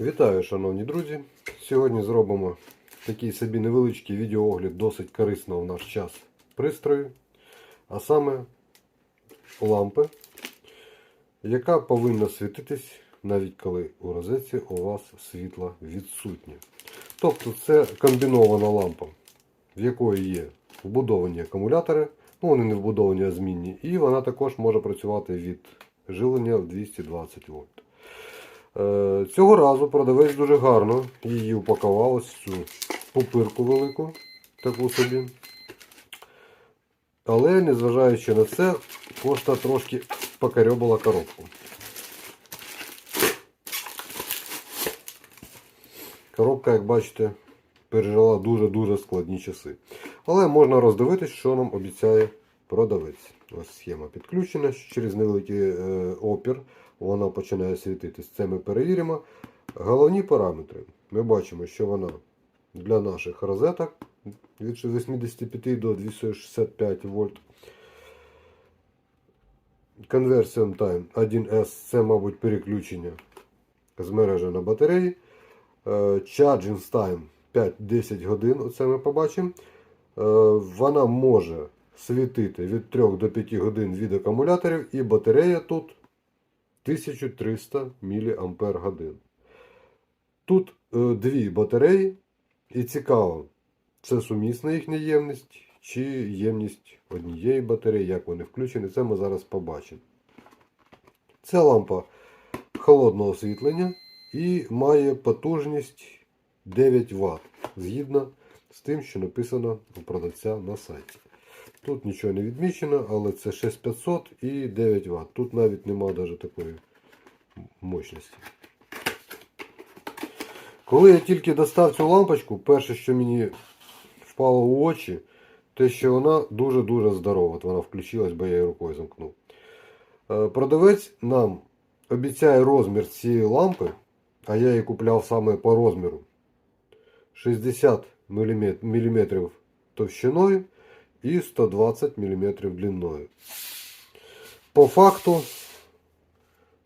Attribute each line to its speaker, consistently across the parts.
Speaker 1: Вітаю, шановні друзі! Сьогодні зробимо такий собі невеличкий відеоогляд досить корисного в наш час пристрою, а саме лампи, яка повинна світитись навіть коли у розетці у вас світло відсутнє. Тобто це комбінована лампа, в якої є вбудовані акумулятори, ну вони не вбудовані, а змінні, і вона також може працювати від живлення в 220 вольт. Е, Цього разу продавець дуже гарно її упакував ось цю пупирку велику, таку собі. Але, незважаючи на це, пошта трошки покарьобала коробку. Коробка, як бачите, пережила дуже-дуже складні часи. Але можна роздивитись, що нам обіцяє продавець. Ось схема підключена. Через невеликий е, опір вона починає світитись. Це ми перевіримо. Головні параметри. Ми бачимо, що вона для наших розеток від 85 до 265 вольт. Conversion Time 1S це, мабуть, переключення з мережі на батареї. Е, Charging Time 5-10 годин. Оце ми побачимо. Е, Вона може світити від 3 до 5 годин від акумуляторів, і батарея тут 1300 мАч. Тут е, дві батареї, і цікаво, це сумісна їхня ємність чи ємність однієї батареї, як вони включені, це ми зараз побачимо. Це лампа холодного освітлення і має потужність 9 Вт згідно з тим, що написано у продавця на сайті. Тут нічого не відмічено, але це 6500 і 9 Вт. Тут навіть немає навіть такої мощності. Коли я тільки достав цю лампочку, перше, що мені впало в очі, те, що вона дуже-дуже здорова. От вона включилась, бо я її рукою замкнув. Е, Продавець нам обіцяє розмір цієї лампи, а я її купляв саме по розміру 60 мм товщиною і 120 мм длиною. По факту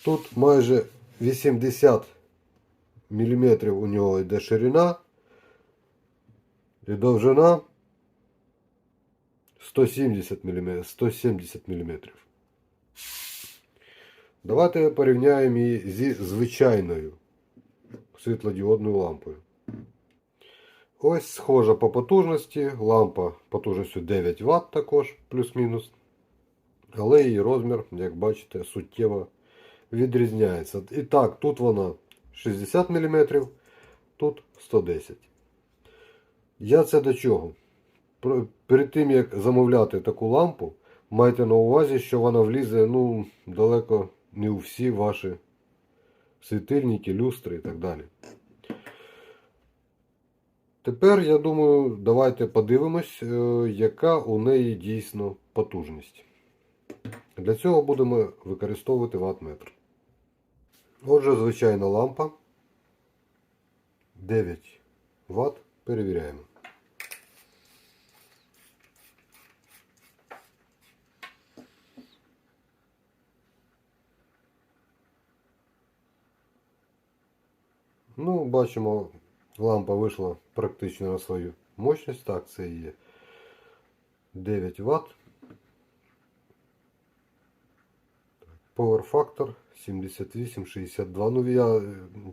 Speaker 1: тут майже 80 мм у нього йде ширина і довжина 170 мм. 170 мм. Давайте порівняємо її зі звичайною світлодіодною лампою. Ось схожа по потужності. Лампа потужністю 9 Вт також, плюс-мінус. Але її розмір, як бачите, суттєво відрізняється. І так, тут вона 60 мм, тут 110 Я це до чого? Перед тим як замовляти таку лампу, майте на увазі, що вона влізе ну, далеко не у всі ваші світильники, люстри і так далі. Тепер, я думаю, давайте подивимось, е, яка у неї дійсно потужність. Для цього будемо використовувати ватметр. Отже, звичайна лампа 9 Вт. Перевіряємо. Ну, бачимо, лампа вийшла практично на свою мощність. Так, це є 9 Вт. Power Factor 78-62. Ну, я е,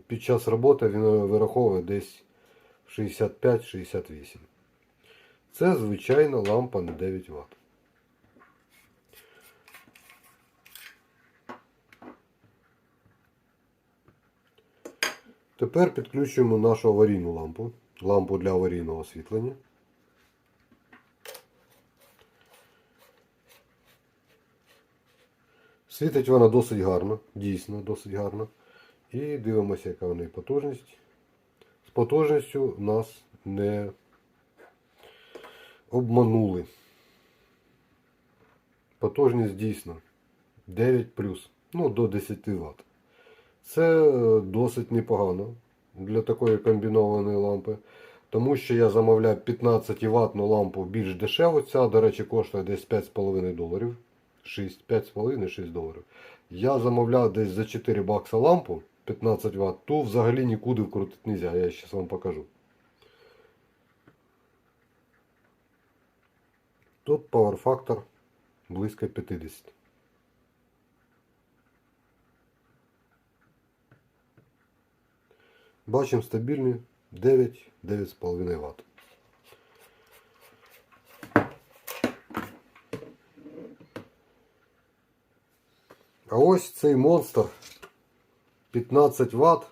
Speaker 1: під час роботи він вираховує десь 65-68. Це звичайна лампа на 9 Вт. Тепер підключуємо нашу аварійну лампу. Лампу для аварійного освітлення. Світить вона досить гарно, дійсно досить гарно. І дивимося, яка в неї потужність. З потужністю нас не обманули. Потужність дійсно 9 ну до 10 Вт. Це досить непогано для такої комбінованої лампи. Тому що я замовляв 15 ватну лампу більш дешеву. Ця, до речі, коштує десь 5,5 доларів. 6, 5,5-6 доларів. Я замовляв десь за 4 бакса лампу 15 Вт. Ту взагалі нікуди вкрутити не можна, я зараз вам покажу. Тут power фактор близько 50. Бачимо стабільні 9-9,5 Вт. А ось цей монстр 15 Вт.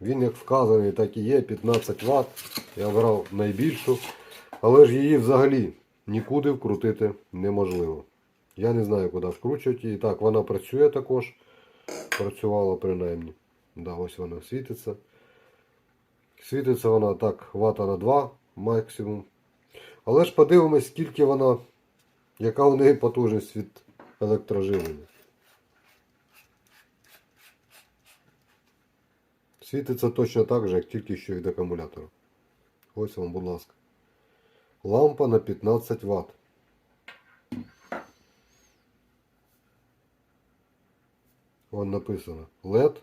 Speaker 1: Він як вказаний, так і є 15 Вт. Я брав найбільшу. Але ж її взагалі нікуди вкрутити неможливо. Я не знаю, куди вкручувати її. Так, вона працює також. Працювала принаймні. Да, ось вона світиться. Світиться вона так, вата на 2 максимум. Але ж подивимось, скільки вона, яка у неї потужність від електроживлення. Світиться точно так же, як тільки що від акумулятора. Ось вам, будь ласка. Лампа на 15 Вт. Вон написано LED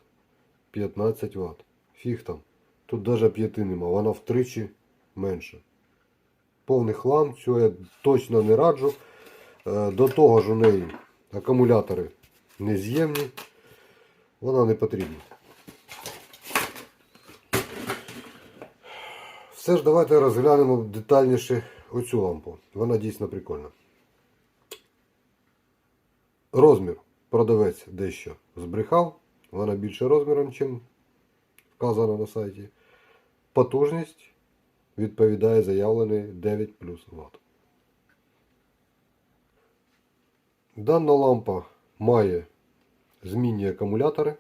Speaker 1: 15 Вт. Фіг там. Тут даже п'яти нема, вона втричі менше. Повний хлам, цього я точно не раджу. Е, До того ж у неї акумулятори нез'ємні. Вона не потрібна. Все ж давайте розглянемо детальніше оцю лампу. Вона дійсно прикольна. Розмір продавець дещо збрехав. Вона більше розміром, ніж вказано на сайті. Потужність відповідає заявлений 9 плюс Вт. Дана лампа має змінні акумулятори.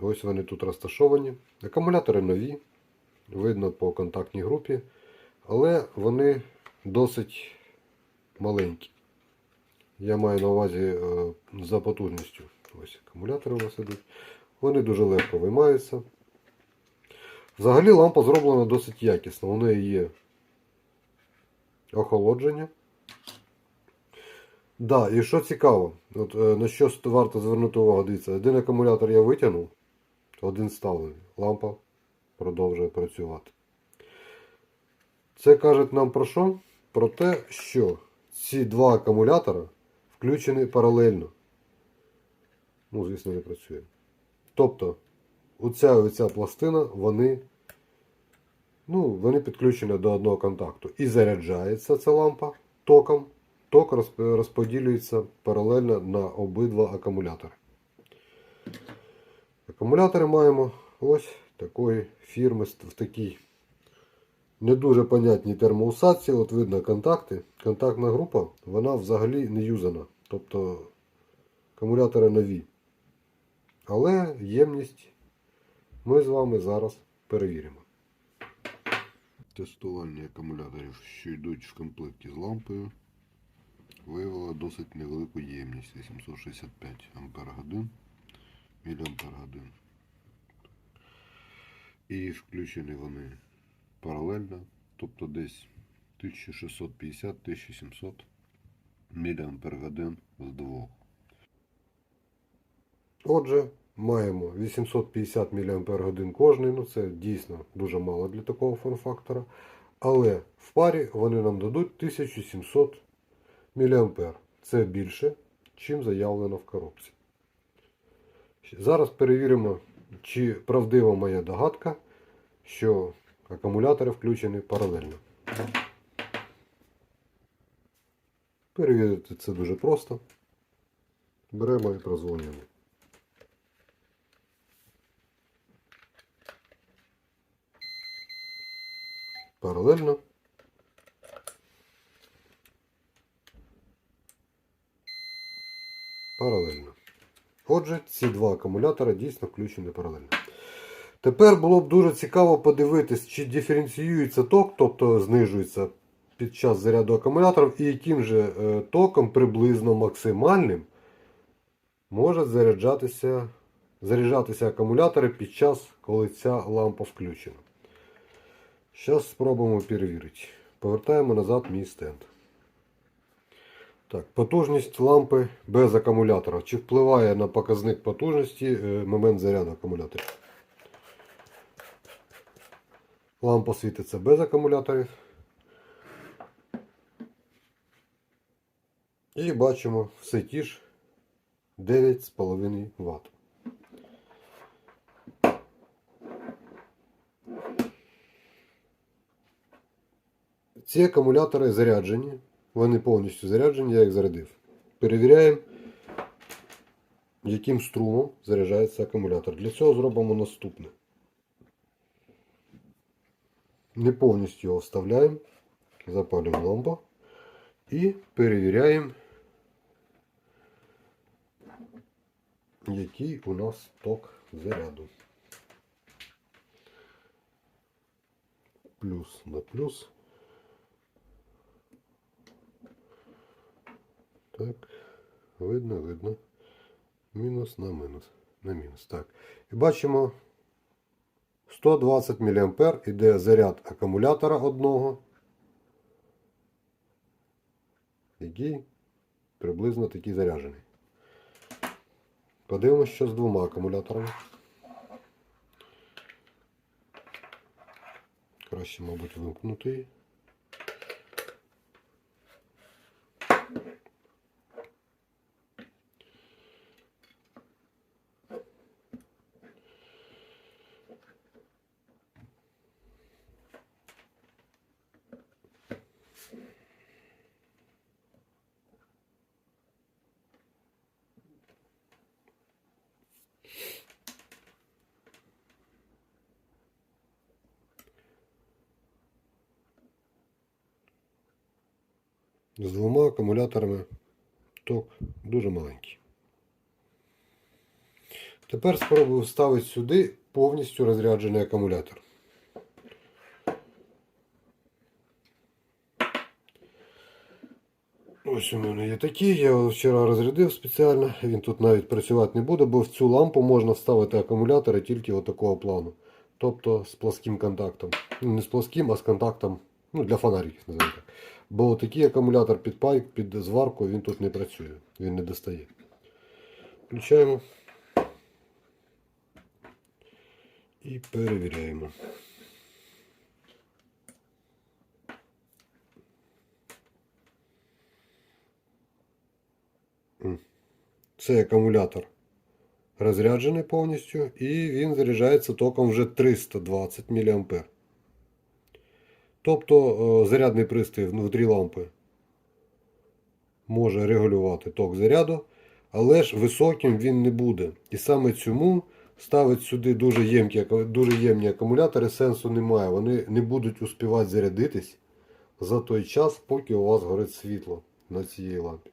Speaker 1: Ось вони тут розташовані. Акумулятори нові, видно по контактній групі, але вони досить маленькі. Я маю на увазі е, за потужністю. Ось акумулятори у нас ідуть. Вони дуже легко виймаються. Взагалі лампа зроблена досить якісно. У неї є охолодження. Да, і що цікаво, от, е, на що варто звернути увагу, дивіться, один акумулятор я витягнув, один ставлений. Лампа продовжує працювати. Це каже нам про що? Про те, що ці два акумулятора включені паралельно. Ну, звісно, не працює. Тобто, оця оця пластина, вони, ну, вони підключені до одного контакту. І заряджається ця лампа током. Ток розподілюється паралельно на обидва акумулятори. Акумулятори маємо ось такої фірми в такій не дуже понятній термоусадці. От видно контакти. Контактна група, вона взагалі не юзана. Тобто акумулятори нові. Але ємність ми з вами зараз перевіримо.
Speaker 2: Тестування акумуляторів, що йдуть в комплекті з лампою, виявило досить невелику ємність 865 Ампер годин, міліампер. І включені вони паралельно, тобто десь 1650-1700 міліампер годин з двох.
Speaker 1: Отже, маємо 850 мАч кожний. Ну це дійсно дуже мало для такого форм-фактора. Але в парі вони нам дадуть 1700 мА. Це більше, чим заявлено в коробці. Зараз перевіримо, чи правдива моя догадка, що акумулятори включені паралельно. Перевірити це дуже просто. Беремо і прозвонюємо. Паралельно. Паралельно. Отже, ці два акумулятори дійсно включені паралельно. Тепер було б дуже цікаво подивитись, чи диференціюється ток, тобто знижується під час заряду акумуляторів, і яким же е, током приблизно максимальним може заряджатися, заряджатися акумулятори під час, коли ця лампа включена. Зараз спробуємо перевірити. Повертаємо назад мій стенд. Так, потужність лампи без акумулятора. Чи впливає на показник потужності е, момент заряду акумулятора? Лампа світиться без акумуляторів. І бачимо все ті ж 9,5 Вт. Ці акумулятори заряджені. Вони повністю заряджені, я їх зарядив. Перевіряємо, яким струмом заряджається акумулятор. Для цього зробимо наступне. Не повністю його вставляємо, запалюємо лампу і перевіряємо, який у нас ток заряду. Плюс на плюс. Так, видно, видно. Мінус на мінус. На мінус. Так. І бачимо 120 мА іде заряд акумулятора одного, який приблизно такий заряджений. Подивимося, що з двома акумуляторами. Краще, мабуть, вимкнути З двома акумуляторами ток дуже маленький. Тепер спробую вставити сюди повністю розряджений акумулятор. Ось у мене є такий, я його вчора розрядив спеціально, він тут навіть працювати не буде, бо в цю лампу можна вставити акумулятори тільки отакого плану. Тобто з плоским контактом. Ну, не з плоским, а з контактом ну, для фонариків, називаємо так. Бо такий акумулятор під пайк, під зварку, він тут не працює, він не достає. Включаємо і перевіряємо. Цей акумулятор розряджений повністю і він заряджається током вже 320 мА. Тобто е, зарядний пристрій внутрі лампи може регулювати ток заряду, але ж високим він не буде. І саме цьому ставити сюди дуже ємкі, дуже ємні акумулятори сенсу немає. Вони не будуть успівати зарядитись за той час, поки у вас горить світло на цій лампі.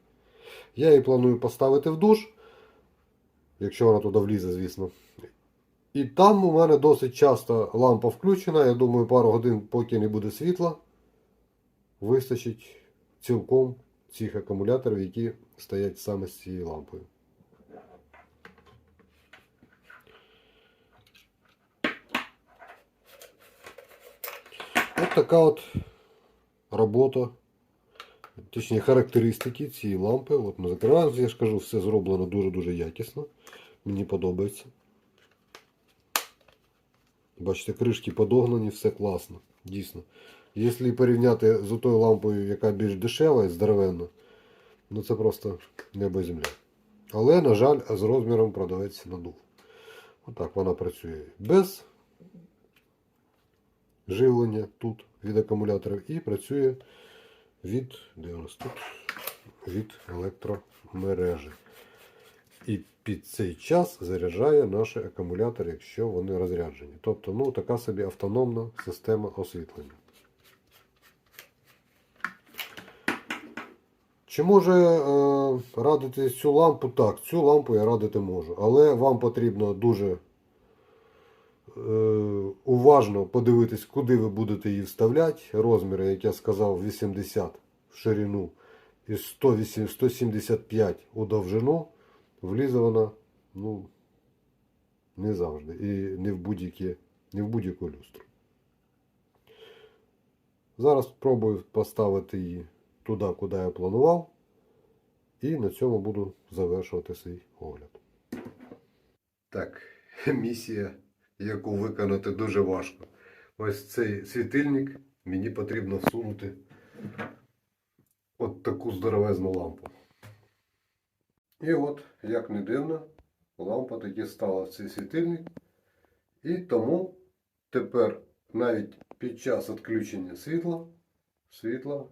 Speaker 1: Я її планую поставити в душ, якщо вона туди влізе, звісно. І там у мене досить часто лампа включена. Я думаю, пару годин, поки не буде світла, вистачить цілком цих акумуляторів, які стоять саме з цією лампою. От така от робота, точніше характеристики цієї лампи. От ми закриваємо, я ж кажу, все зроблено дуже-дуже якісно. Мені подобається. Бачите, кришки подогнані, все класно. Дійсно. Якщо порівняти з тою лампою, яка більш дешева і здоровенна, ну це просто небо і земля. Але, на жаль, з розміром продавець надув. Отак вона працює без живлення тут від акумуляторів і працює від, де у нас тут? від електромережі. І під цей час заряджає наші акумулятори, якщо вони розряджені. Тобто, ну, така собі автономна система освітлення. Чи може е, радити цю лампу? Так, цю лампу я радити можу. Але вам потрібно дуже е, уважно подивитись, куди ви будете її вставляти. Розміри, як я сказав, 80 в ширину і 108, 175 у довжину. Влізе вона, ну, не завжди. І не в будь-яку люстру. Зараз спробую поставити її туди, куди я планував. І на цьому буду завершувати свій огляд. Так, місія, яку виконати дуже важко. Ось цей світильник мені потрібно всунути от таку здоровезну лампу. І от, як не дивно, лампа таки стала в цей світильник. І тому тепер навіть під час відключення світла, світла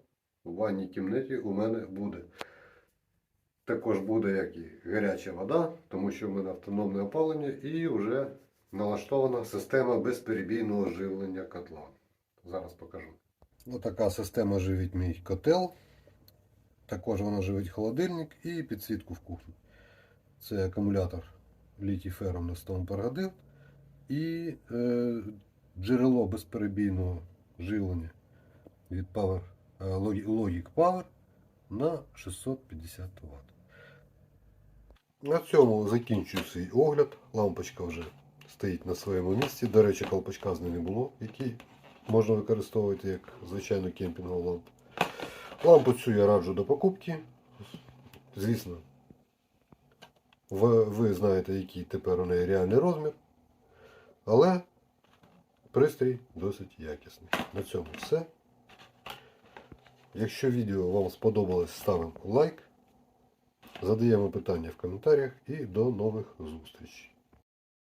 Speaker 1: в ванній кімнаті у мене буде. Також буде як і гаряча вода, тому що в мене автономне опалення і вже налаштована система безперебійного живлення котла. Зараз покажу. Отака система живить мій котел. Також вона живить холодильник і підсвітку в кухні. Це акумулятор літій фером на 100 Ах і е, джерело безперебійного живлення від Power, е, Logic Power на 650 Вт. На цьому закінчую свій огляд. Лампочка вже стоїть на своєму місці. До речі, колпачка з неї не було, який можна використовувати як звичайну кемпінгову лампу. Лампу цю я раджу до покупки. Звісно, ви, ви знаєте, який тепер у неї реальний розмір. Але пристрій досить якісний. На цьому все. Якщо відео вам сподобалось, ставимо лайк. Задаємо питання в коментарях і до нових зустрічей.